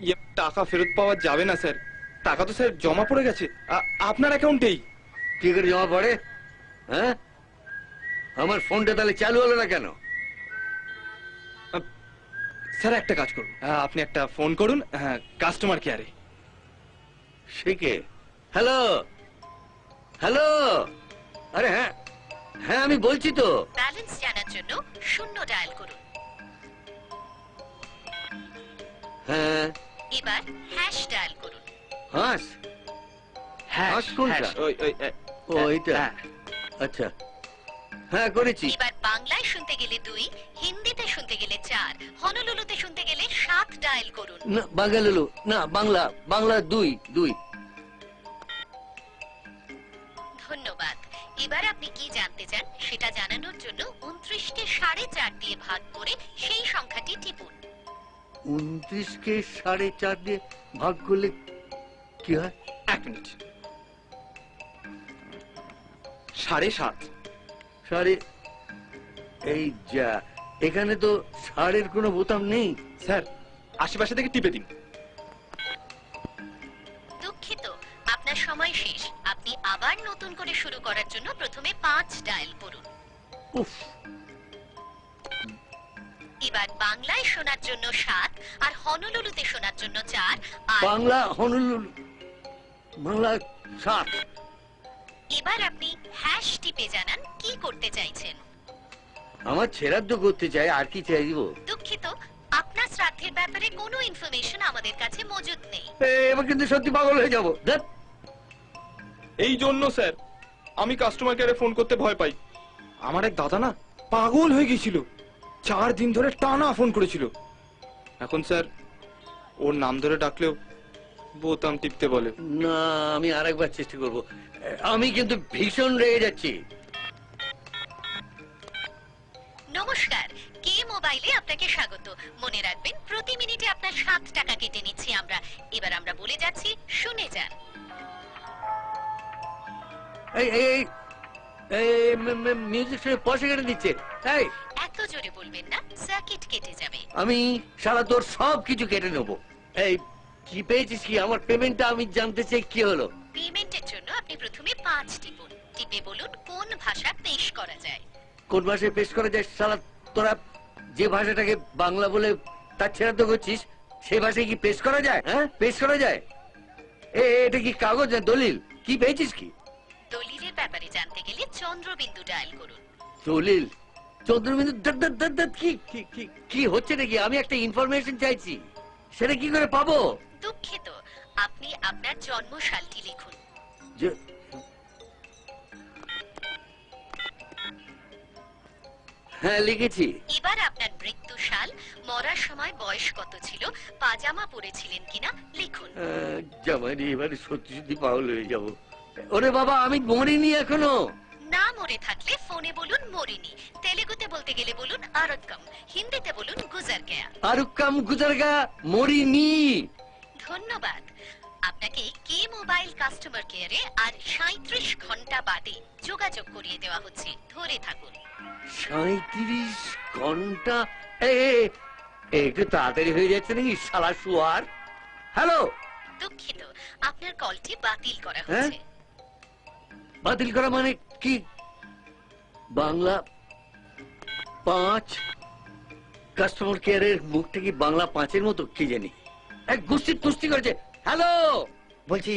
ইয়ে টাকা ফেরত পাওয়া যাবে না স্যার। টাকা তো স্যার জমা পড়ে গেছে। আপনার অ্যাকাউন্টেই কি করে জমা পড়ে? হ্যাঁ? আমার ফোনটা তাহলে চালু হলো না কেন? স্যার একটা কাজ করুন। আপনি একটা ফোন করুন হ্যাঁ কাস্টমার কেয়ারে সে কে? হ্যালো হ্যালো আরে হ্যাঁ হ্যাঁ আমি বলছি তো। ব্যালেন্স জানার জন্য শূন্য ডায়াল করুন। হ্যাঁ। এবার হ্যাশ ডায়াল করুন। হাস হ্যাঁ কোনটা? ওই ওই এ, ও এইটা। হ্যাঁ। আচ্ছা। হ্যাঁ করেছি। এবার বাংলায় শুনতে গেলে দুই হিন্দিতে শুনতে গেলে চার হনলুলুতে শুনতে গেলে সাত ডায়াল করুন। না বাঙ্গালুলু। না বাংলা বাংলা দুই দুই। ধন্যবাদ। এবার আপনি কি জানতে চান সেটা জানানোর জন্য উনত্রিশকে সাড়ে চার দিয়ে ভাগ করে সেই সংখ্যাটি টিপুন। উনত্রিশকে সাড়ে চার দিয়ে ভাগ করলে কি হয়? এক মিনিট। সাড়ে সাত। সাড়ে এই যা এখানে তো সাড়ের কোনো বোতাম নেই। স্যার আশেপাশে থেকে টিপে দিন। দুঃখিত আপনার সময় শেষ। আপনি আবার নতুন করে শুরু করার জন্য প্রথমে পাঁচ ডায়াল করুন। উফ। এবার বাংলায় শোনার জন্য সাত আর হনলুলুতে শোনার জন্য চার আর বাংলা হনুলুল বাংলা সাত। এবার আপনি হ্যাশ টিপে জানান কি করতে চাইছেন। আমার ছেড়াদ্দ করতে চাই আর কি চাই দিব? দুঃখিত আপনার শ্রাদ্ধের ব্যাপারে কোনো ইনফরমেশন আমাদের কাছে মজুদ নেই। এবার কিন্তু সত্যি পাগল হয়ে যাব। ধ্যাৎ। এই জন্য স্যার আমি কাস্টমার কেয়ারে ফোন করতে ভয় পাই। আমার এক দাদা না পাগল হয়ে গেছিল চার দিন ধরে টানা ফোন করেছিল। এখন স্যার ওর নাম ধরে ডাকলেও বোতাম টিপতে বলে। না আমি আরেকবার চেষ্টা করব। আমি কিন্তু ভীষণ রেগে যাচ্ছি। নমস্কার কে মোবাইলে আপনাকে স্বাগত? মনে রাখবেন প্রতি মিনিটে আপনার সাত টাকা কেটে নিচ্ছি আমরা। এবার আমরা বলে যাচ্ছি শুনে যান। এই এই এই মিউজিক শুনে পয়সা কেটে দিচ্ছে। এই এত জোরে বলবেন না সার্কিট কেটে যাবে। আমি সারা তোর সব কিছু কেটে নেব। এই কি পেয়েছিস কি? আমার পেমেন্টটা আমি জানতে চাই কি হলো? পেমেন্টের জন্য আপনি প্রথমে পাঁচ টিপুন। টিপে বলুন কোন ভাষা পেশ করা যায়? কোন ভাষায় পেশ করা যায়? সারা তোরা যে ভাষাটাকে বাংলা বলে তার ছেড়া তো করছিস সেই ভাষায় কি পেশ করা যায়? হ্যাঁ? পেশ করা যায়? এ এ, এটা কি কাগজ না দলিল? কি পেয়েছিস কি? দলিলের ব্যাপারে জানতে গেলে চন্দ্রবিন্দু ডায়াল করুন। দলিল? চন্দ্রবিন্দু কি কি কি কি হচ্ছে নাকি? আমি একটা ইনফরমেশন চাইছি। সেটা কি করে পাবো? দুঃখিত। আপনি আপনার জন্মসালটি লিখুন। হ্যাঁ লিখেছি। এবার আপনার মৃত্যু সাল মরার সময় বয়স কত ছিল পাজামা পরেছিলেন কিনা লিখুন। আহ, জামাইরে এবারে সত্যি সত্যি পাগল হয়ে যাব। ওরে বাবা আমি মরিনি এখনও। না মরে থাকলে ফোনে বলুন মরিনি তেলেগুতে বলতে গেলে বলুন আরক্কম হিন্দিতে বলুন গুজার গয়া আরুকাম গুজারগা মরিনি। ধন্যবাদ। আপনাকে কে মোবাইল কাস্টমার কেয়ারে আর সাঁত্রিশ ঘণ্টা বাদে যোগাযোগ করিয়ে দেওয়া হচ্ছে ধরে থাকুন। সাঁত্রিশ ঘণ্টা? এ এ, এ, একটু তাড়াতাড়ি হয়ে যাচ্ছে নাকি শালা শুয়ার? হ্যালো? দুঃখিত আপনার কলটি বাতিল করা হ্যাঁ? হচ্ছে। বাতিল করা মানে কি? বাংলা পাঁচ কাস্টমার কেয়ারের মুখটা কি বাংলা পাঁচের মতো, কি জানি? এক গোষ্ঠী তুস্তি করেছে। হ্যালো বলছি